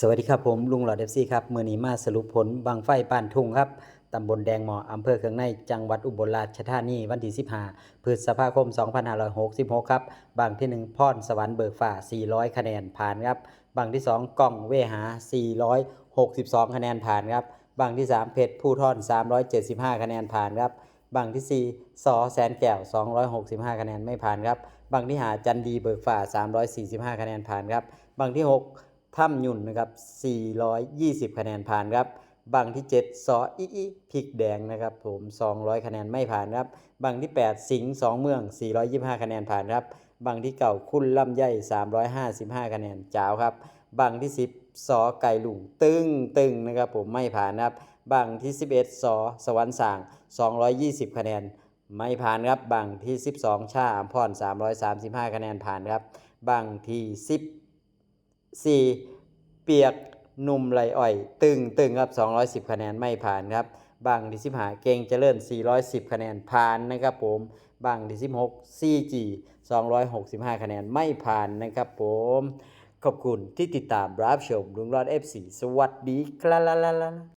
สวัสดีครับผมลุงหลอดเอฟซี่ครับมือนี้มาสรุปผลบางไฟป่านทุ่งครับตำบลแดงหมออำเภอเคืองในจังหวัดอุบลราชธานีวันที่ 15พฤษภาคม 2566 ครับ บางที่ 1พรสวรรค์เบิกฝ่า 400 คะแนนผ่านครับ บางที่ 2กล่องเวหา 462 คะแนนผ่านครับ บางที่ 3 เพชรผู้ท่อน 375 คะแนนผ่านครับ บางที่ 4 สอแสนแก้ว 265 คะแนนไม่ผ่านครับ บางที่หาจันดีเบิกฝ่า 345 คะแนนผ่านครับ บางที่ 6 ถ้ำยุ่นนะครับ 420 คะแนนผ่านครับ บังที่ 7 สออีอีพริกแดงนะครับผม 200 คะแนนไม่ผ่านครับ บังที่ 8 สิงห์สองเมือง 425 คะแนนผ่านครับ บังที่เก่าคุณลำไย355 คะแนนจ้าวครับ บังที่ 10 สอไก่ลุงตึงตึงนะครับผมไม่ผ่านครับ บังที่ 11 สอสวรรค์สาง220 คะแนนไม่ผ่านครับ บังที่ 12 ชาอัมพร335 คะแนนผ่านครับ บังที่ 10 สี่เปียกหนุ่มไหลอ่อย ตึงตึงครับ 210 คะแนนไม่ผ่านครับบางที่15เก่งเจริญ 410 คะแนนผ่านนะครับผมบางที่16 4G 265 คะแนนไม่ผ่านนะครับผมขอบคุณที่ติดตามรับชมลุงรอด F4 สวัสดีครับ